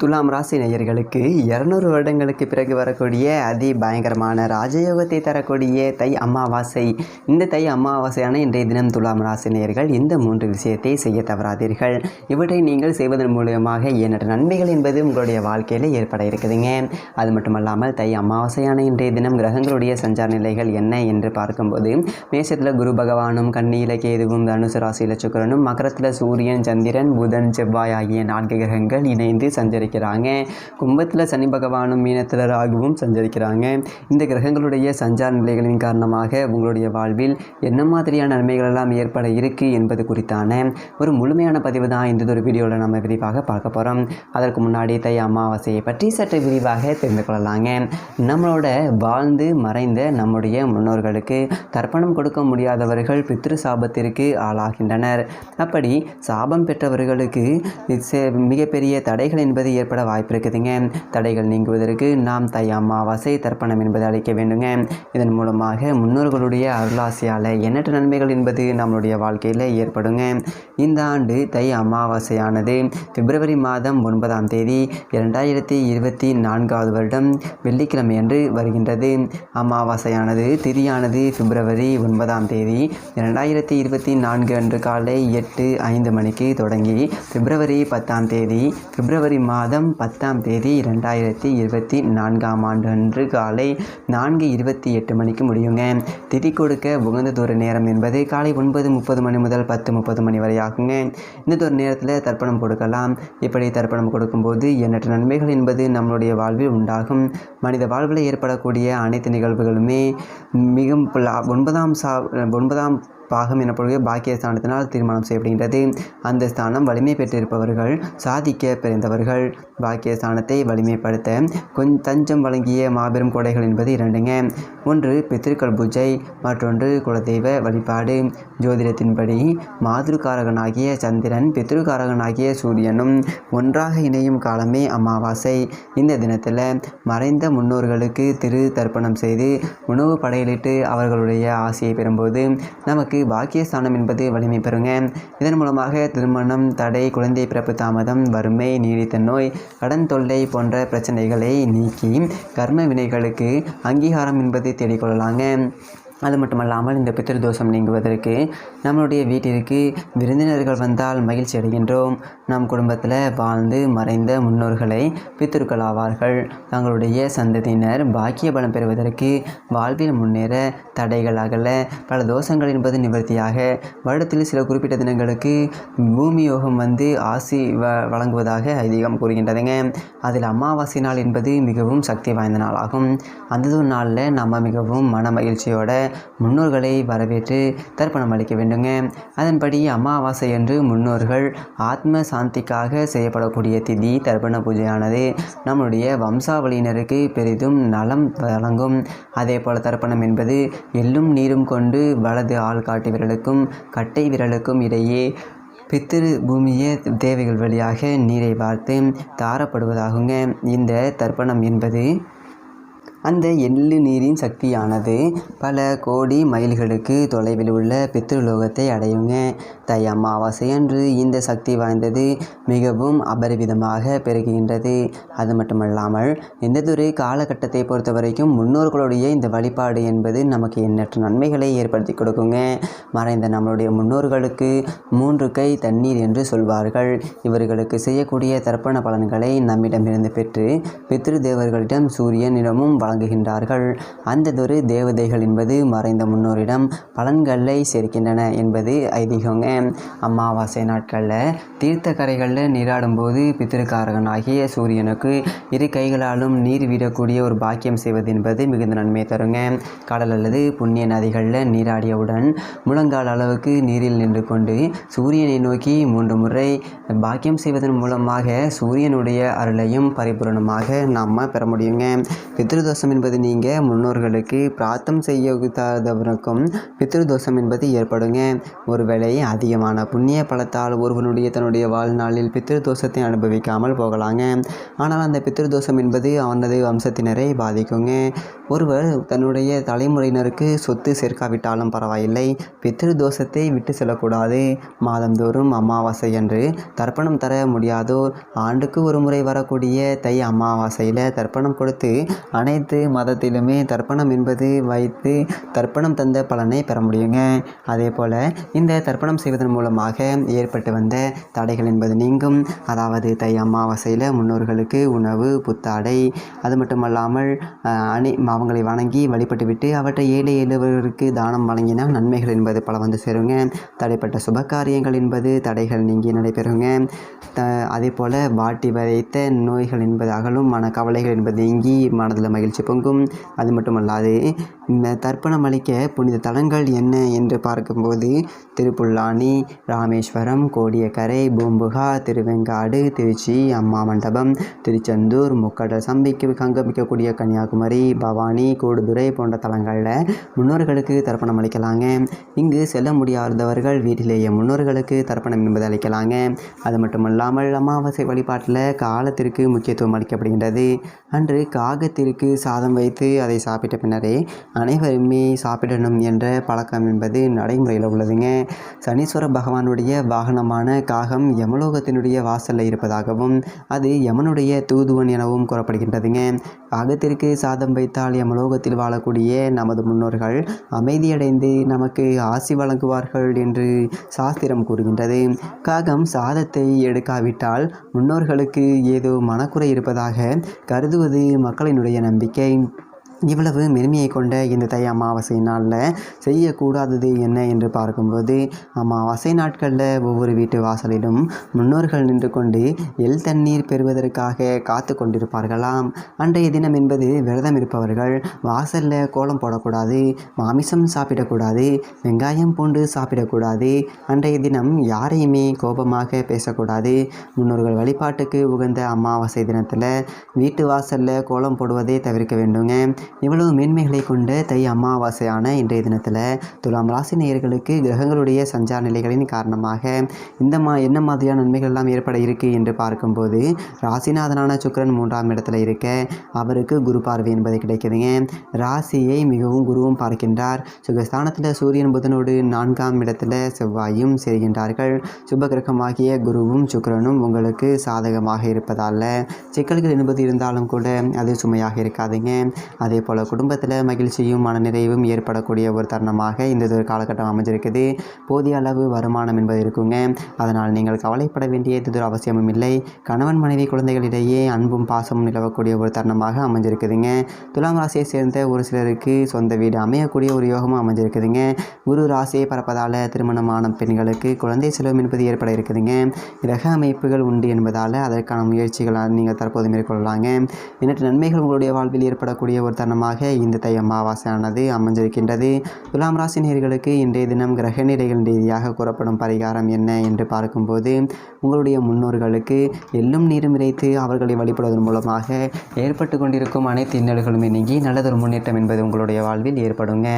துலாம் ராசி நேயர்களுக்கு இரநூறு வருடங்களுக்கு பிறகு வரக்கூடிய அதி பயங்கரமான ராஜயோகத்தை தரக்கூடிய தை அமாவாசை. இந்த தை அமாவாசையான இன்றைய தினம் துலாம் ராசி நேயர்கள் இந்த மூன்று விஷயத்தை செய்ய தவறாதீர்கள். இவற்றை நீங்கள் செய்வதன் மூலியமாக எண்ணற்ற நன்மைகள் என்பது உங்களுடைய வாழ்க்கையில் ஏற்பட இருக்குதுங்க. அது மட்டுமல்லாமல் தை அமாவாசையான இன்றைய தினம் கிரகங்களுடைய சஞ்சார நிலைகள் என்ன என்று பார்க்கும்போது மேஷத்தில் குரு பகவானும் கன்னியில கேதுவும் தனுசு ராசியில் சுக்கரனும் மகரத்தில் சூரியன் சந்திரன் புதன் செவ்வாய் ஆகிய நான்கு கிரகங்கள் இணைந்து சஞ்சரிக்கிறாங்க. கும்பத்தில் சனி பகவானும் மீனத்தில் ராகுவும் சஞ்சரிக்கிறாங்க. இந்த கிரகங்களுடைய சஞ்சார நிலைகளின் காரணமாக உங்களுடைய வாழ்வில் என்ன மாதிரியான நன்மைகள் எல்லாம் ஏற்பட இருக்கு என்பது குறித்தான ஒரு முழுமையான பதிவு தான் இந்த ஒரு வீடியோவில் நம்ம விரிவாக பார்க்க போகிறோம் அதற்கு முன்னாடி தை அமாவாசையை பற்றி சற்று விரிவாக தெரிந்து கொள்ளலாங்க. நம்மளோட வாழ்ந்து மறைந்த நம்முடைய முன்னோர்களுக்கு தர்ப்பணம் கொடுக்க முடியாதவர்கள் பித்ரு சாபத்திற்கு ஆளாகின்றனர். அப்படி சாபம் பெற்றவர்களுக்கு மிகப்பெரிய தடைகள் என்பது ஏற்பட வாய்ப்பு இருக்குதுங்க தடைகள் நீங்குவதற்கு நாம் தை அமாவாசை தர்ப்பணம் என்பதை அளிக்க வேண்டுங்க. இதன் மூலமாக முன்னோர்களுடைய அருளாசியால் எண்ணற்ற நன்மைகள் என்பது நம்மளுடைய வாழ்க்கையில் ஏற்படுங்க. இந்த ஆண்டு தை அமாவாசையானது பிப்ரவரி மாதம் ஒன்பதாம் தேதி இரண்டாயிரத்தி இருபத்தி நான்காவது வருடம் வெள்ளிக்கிழமை அன்று வருகின்றது. அமாவாசையானது திதியானது பிப்ரவரி ஒன்பதாம் தேதி இரண்டாயிரத்தி இருபத்தி நான்கு அன்று காலை எட்டு ஐந்து மணிக்கு தொடங்கி பிப்ரவரி பத்தாம் தேதி பிப்ரவரி மாதம் பத்தாம் தேதி இரண்டாயிரத்தி இருபத்தி நான்காம் ஆண்டு அன்று காலை நான்கு இருபத்தி எட்டு மணிக்கு முடியுங்க. திதி கொடுக்க உகந்த தூர நேரம் என்பது காலை ஒன்பது முப்பது மணி முதல் பத்து முப்பது மணி வரை ஆகுங்க. இந்த நேரத்தில் தர்ப்பணம் கொடுக்கலாம். இப்படி தர்ப்பணம் கொடுக்கும்போது எண்ணற்ற நன்மைகள் என்பது நம்மளுடைய வாழ்வில் உண்டாகும். மனித வாழ்வில் ஏற்படக்கூடிய அனைத்து நிகழ்வுகளுமே மிகவும் ஒன்பதாம் சா ஒன்பதாம் பாகம் எனப்படுகிற பாக்கிய ஸ்தானத்தினால் தீர்மானம் செய்யப்படுகின்றது. அந்த ஸ்தானம் வலிமை பெற்றிருப்பவர்கள் சாதிக்க பிறந்தவர்கள். பாக்கிய ஸ்தானத்தை வலிமைப்படுத்த கொஞ்சம் தஞ்சம் வழங்கிய மாபெரும் கொடைகள் என்பது இரண்டுங்க. ஒன்று பித்திருக்கள் பூஜை மற்றொன்று குலதெய்வ வழிபாடு. ஜோதிடத்தின்படி மாதிருக்காரகனாகிய சந்திரன் பித்ருக்காரகனாகிய சூரியனும் ஒன்றாக இணையும் காலமே அமாவாசை. இந்த தினத்தில் மறைந்த முன்னோர்களுக்கு திரு தர்ப்பணம் செய்து உணவு படையலிட்டு அவர்களுடைய ஆசையை பெறும்போது நமக்கு பாக்கியஸ்தானம் என்பது வலிமை பெறுங்க. இதன் மூலமாக திருமணம் தடை குழந்தை பிறப்பு தாமதம் வறுமை நீடித்த நோய் கடன் தொல்லை போன்ற பிரச்சனைகளை நீக்கி கர்ம வினைகளுக்கு அங்கீகாரம் என்பது தேடிக்கொள்ளலாங்க. அது மட்டுமல்லாமல் இந்த பித்திருதோஷம் நீங்குவதற்கு நம்மளுடைய வீட்டிற்கு விருந்தினர்கள் வந்தால் மகிழ்ச்சி அடைகின்றோம். நம் குடும்பத்தில் வாழ்ந்து மறைந்த முன்னோர்களை பித்திருக்கள் ஆவார்கள். தங்களுடைய சந்ததியினர் பாக்கிய பலம் பெறுவதற்கு வாழ்வில் முன்னேற தடைகள் அகல பல தோஷங்கள் என்பது நிவர்த்தியாக. வருடத்தில் சில குறிப்பிட்ட தினங்களுக்கு பூமி யோகம் வந்து ஆசி வ வழங்குவதாக ஐதீகம் கூறுகின்றதுங்க. அதில் அமாவாசை நாள் என்பது மிகவும் சக்தி வாய்ந்த நாளாகும். அந்த ஒரு நாளில் நம்ம மிகவும் மன மகிழ்ச்சியோட முன்னோர்களை வரவேற்று தர்ப்பணம் அளிக்க வேண்டுங்க. அதன்படி அமாவாசை என்று முன்னோர்கள் ஆத்ம சாந்திக்காக செய்யப்படக்கூடிய திதி தர்ப்பண பூஜையானது நம்முடைய வம்சாவளியினருக்கு பெரிதும் நலம் வழங்கும். அதே போல் தர்ப்பணம் என்பது எள்ளும் நீரும் கொண்டு வலது ஆள்காட்டி விரலுக்கும் கட்டை விரலுக்கும் இடையே பித்திரு பூமியே தேவைகள் வழியாக நீரை வார்த்து தாரப்படுவதாகுங்க. இந்த தர்ப்பணம் என்பது அந்த எள்ளு நீரின் சக்தியானது பல கோடி மைல்களுக்கு தொலைவில் உள்ள பித்ருலோகத்தை அடையுங்க. தை அமாவாசை அன்று இந்த சக்தி வாய்ந்தது மிகவும் அபரிவிதமாக பெருகுகின்றது. அது மட்டுமல்லாமல் எந்ததொரு காலகட்டத்தை பொறுத்த வரைக்கும் முன்னோர்களுடைய இந்த வழிபாடு என்பது நமக்கு எண்ணற்ற நன்மைகளை ஏற்படுத்தி கொடுக்குங்க. மறைந்த நம்மளுடைய முன்னோர்களுக்கு மூன்று கை தண்ணீர் என்று சொல்வார்கள். இவர்களுக்கு செய்யக்கூடிய தர்ப்பண பலன்களை நம்மிடமிருந்து பெற்று பித்ரு தேவர்களிடம் சூரியனிடமும் வழங்குகின்றார்கள் அந்ததொரு தேவதைகள் என்பது மறைந்த முன்னோரிடம் பலன்களை சேர்க்கின்றன என்பது ஐதீகங்க. அமாவாசை நாட்களில் தீர்த்த கரைகளில் நீராடும் போது பித்திருக்காரகனாகிய சூரியனுக்கு இரு கைகளாலும் நீர் விடக்கூடிய ஒரு பாக்கியம் செய்வது என்பது மிகுந்த நன்மை தருங்க. கடல் அல்லது புண்ணிய நதிகளில் நீராடியவுடன் முழங்கால் அளவுக்கு நீரில் நின்று கொண்டு சூரியனை நோக்கி மூன்று முறை பாக்கியம் செய்வதன் மூலமாக சூரியனுடைய அருளையும் பரிபூரணமாக நாம் பெற முடியுங்க. பித்ருதோஷ தோஷம் என்பது நீங்கள் முன்னோர்களுக்கு பிரார்த்தம் செய்யாதவருக்கும் பித்ரு தோஷம் என்பது ஏற்படுங்க. ஒருவேளை அதிகமான புண்ணிய பலத்தால் ஒருவனுடைய தன்னுடைய வாழ்நாளில் பித்ருதோஷத்தை அனுபவிக்காமல் போகலாங்க. ஆனால் அந்த பித்ருதோஷம் என்பது அவனது வம்சத்தினரை பாதிக்குங்க. ஒருவர் தன்னுடைய தலைமுறையினருக்கு சொத்து சேர்க்காவிட்டாலும் பரவாயில்லை. பித்ருதோஷத்தை விட்டு செல்லக்கூடாது. மாதந்தோறும் அமாவாசை என்று தர்ப்பணம் தர முடியாதோர் ஆண்டுக்கு ஒரு முறை வரக்கூடிய தை அமாவாசையில் தர்ப்பணம் கொடுத்து அனைத்து மதத்திலுமே தர்ப்பணம் என்பது வைத்து தர்ப்பணம் தந்த பலனை பெற முடியுங்க. அதே போல் இந்த தர்ப்பணம் செய்வதன் மூலமாக ஏற்பட்டு வந்த தடைகள் என்பது நீங்கும். அதாவது தை அமாவாசையில் முன்னோர்களுக்கு உணவு புத்தாடை அது மட்டுமல்லாமல் அணி அவங்களை வணங்கி வழிபட்டுவிட்டு அவற்றை ஏழை எழுவர்களுக்கு தானம் வழங்கினால் நன்மைகள் என்பது பல வந்து சேருங்க. தடைப்பட்ட சுப காரியங்கள் என்பது தடைகள் நீங்கி நடைபெறுங்க. த அதே போல் வாட்டி வதைத்த நோய்கள் என்பது அகலும் கவலைகள் என்பது நீங்கி மனதில் மகிழ்ச்சி பொங்கும். அது மட்டுமல்லாது தர்ப்பணம் அளிக்க புனித தலங்கள் என்ன என்று பார்க்கும்போது திருப்புல்லானி ராமேஸ்வரம் கோடியக்கரை பூம்புகா திருவெங்காடு திருச்சி அம்மா மண்டபம் திருச்செந்தூர் முக்கடல் சம்பிக்கு கங்கமிக்கக்கூடிய கன்னியாகுமரி பவானி கூடுதுறை போன்ற தலங்களில் முன்னோர்களுக்கு தர்ப்பணம் அளிக்கலாங்க. இங்கு செல்ல முடியாதவர்கள் வீட்டிலேயே முன்னோர்களுக்கு தர்ப்பணம் என்பது அளிக்கலாங்க. அது மட்டுமல்லாமல் அமாவாசை வழிபாட்டில் காலத்திற்கு முக்கியத்துவம் அளிக்கப்படுகின்றது. அன்று காகத்திற்கு சாதம் வைத்து அதை சாப்பிட்ட பின்னரே அனைவருமே சாப்பிடணும் என்ற பழக்கம் என்பது நடைமுறையில் உள்ளதுங்க. சனீஸ்வர பகவானுடைய வாகனமான காகம் யமலோகத்தினுடைய வாசலில் இருப்பதாகவும் அது யமனுடைய தூதுவன் எனவும் கூறப்படுகின்றதுங்க. காகத்திற்கு சாதம் வைத்தால் யமலோகத்தில் வாழக்கூடிய நமது முன்னோர்கள் அமைதியடைந்து நமக்கு ஆசி வழங்குவார்கள் என்று சாஸ்திரம் கூறுகின்றது. காகம் சாதத்தை எடுக்காவிட்டால் முன்னோர்களுக்கு ஏதோ மனக்குறை இருப்பதாக கருதுவது மக்களினுடைய நம்பிக்கை. இவ்வளவு மெருமையை கொண்ட இந்த தை அமாவாசை நாளில் செய்யக்கூடாதது என்ன என்று பார்க்கும்போது அமாவாசை நாட்களில் ஒவ்வொரு வீட்டு வாசலிலும் முன்னோர்கள் நின்று கொண்டு எள் தண்ணீர் பெறுவதற்காக காத்து கொண்டிருப்பார்களாம். அன்றைய தினம் என்பது விரதம் இருப்பவர்கள் வாசலில் கோலம் போடக்கூடாது மாமிசம் சாப்பிடக்கூடாது வெங்காயம் பூண்டு சாப்பிடக்கூடாது அன்றைய தினம் யாரையுமே கோபமாக பேசக்கூடாது. முன்னோர்கள் வழிபாட்டுக்கு உகந்த அமாவாசை தினத்தில் வீட்டு வாசலில் கோலம் போடுவதை தவிர்க்க வேண்டுங்க. இவ்வளவு மேன்மைகளை கொண்ட தை அமாவாசையான இன்றைய தினத்தில் துலாம் ராசி நேயர்களுக்கு கிரகங்களுடைய சஞ்சார நிலைகளின் காரணமாக இந்த மா என்ன மாதிரியான நன்மைகள் எல்லாம் ஏற்பட இருக்குது என்று பார்க்கும்போது ராசிநாதனான சுக்கரன் மூன்றாம் இடத்துல இருக்க அவருக்கு குரு பார்வை என்பது கிடைக்குதுங்க. ராசியை மிகவும் குருவும் பார்க்கின்றார். சுகஸ்தானத்தில் சூரியன் புதனோடு நான்காம் இடத்துல செவ்வாயும் சேர்கின்றார்கள். சுப கிரகமாகிய குருவும் சுக்கரனும் உங்களுக்கு சாதகமாக இருப்பதால் சிக்கல்கள் என்பது இருந்தாலும் கூட அது சுமையாக இருக்காதுங்க. அது போல் குடும்பத்தில் மகிழ்ச்சியும் மனநிறைவும் ஏற்படக்கூடிய ஒரு தருணமாக இந்த ஒரு காலகட்டம் அமைஞ்சிருக்குது. போதிய அளவு வருமானம் என்பது இருக்குங்க. அதனால் நீங்கள் கவலைப்பட வேண்டியது ஒரு அவசியமும் இல்லை. கணவன் மனைவி குழந்தைகளிடையே அன்பும் பாசமும் நிலவக்கூடிய ஒரு தருணமாக அமைஞ்சிருக்குதுங்க. துலாம் ராசியை சேர்ந்த ஒரு சிலருக்கு சொந்த வீடு அமையக்கூடிய ஒரு யோகமும் அமைஞ்சிருக்குதுங்க. குரு ராசியை பரப்பதால் திருமணமான பெண்களுக்கு குழந்தை செலவும் என்பது ஏற்பட இருக்குதுங்க. கிரக அமைப்புகள் உண்டு என்பதால் அதற்கான முயற்சிகளை நீங்கள் தற்போது மேற்கொள்ளலாங்க. எண்ணற்ற நன்மைகள் உங்களுடைய வாழ்வில் ஏற்படக்கூடிய ஒரு தருணமாக இந்த தை அமாவாசையானது அமைஞ்சிருக்கின்றது. துலாம் ராசி நேர்களுக்கு இன்றைய தினம் கிரக நிலைகள் ரீதியாக கூறப்படும் பரிகாரம் என்ன என்று பார்க்கும்போது உங்களுடைய முன்னோர்களுக்கு எள்ளும் நீரும் இறைத்து அவர்களை வழிபடுவதன் மூலமாக ஏற்பட்டு கொண்டிருக்கும் அனைத்து இன்னல்களுமே நீங்கி நல்லதொரு முன்னேற்றம் என்பது உங்களுடைய வாழ்வில் ஏற்படுங்க.